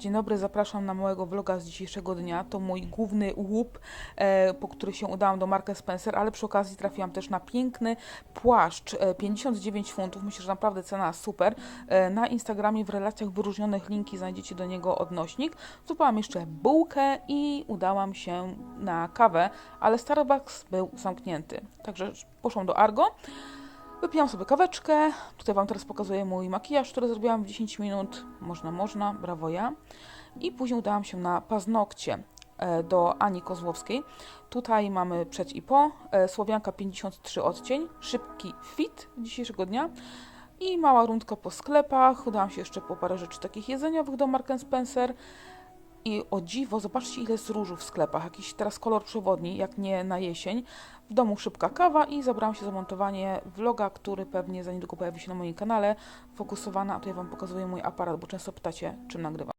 Dzień dobry, zapraszam na małego vloga z dzisiejszego dnia. To mój główny łup, e, po który się udałam do Marka Spencer, ale przy okazji trafiłam też na piękny płaszcz, e, 59 funtów. Myślę, że naprawdę cena super. E, na Instagramie w relacjach wyróżnionych linki znajdziecie do niego odnośnik. Zupałam jeszcze bułkę i udałam się na kawę, ale Starbucks był zamknięty. Także poszłam do Argo. Wypiłam sobie kaweczkę. Tutaj Wam teraz pokazuję mój makijaż, który zrobiłam w 10 minut. Można, można, brawo ja. I później udałam się na paznokcie e, do Ani Kozłowskiej. Tutaj mamy przed i po. e, Słowianka 53 odcień. Szybki fit dzisiejszego dnia. I mała rundka po sklepach. Udałam się jeszcze po parę rzeczy takich jedzeniowych do Mark Spencer. I o dziwo, zobaczcie ile jest różu w sklepach. Jakiś teraz kolor przewodni, jak nie na jesień. W domu szybka kawa i zabrałam się za montowanie vloga, który pewnie za niedługo pojawi się na moim kanale. Fokusowana, a tutaj Wam pokazuję mój aparat, bo często pytacie, czym nagrywam.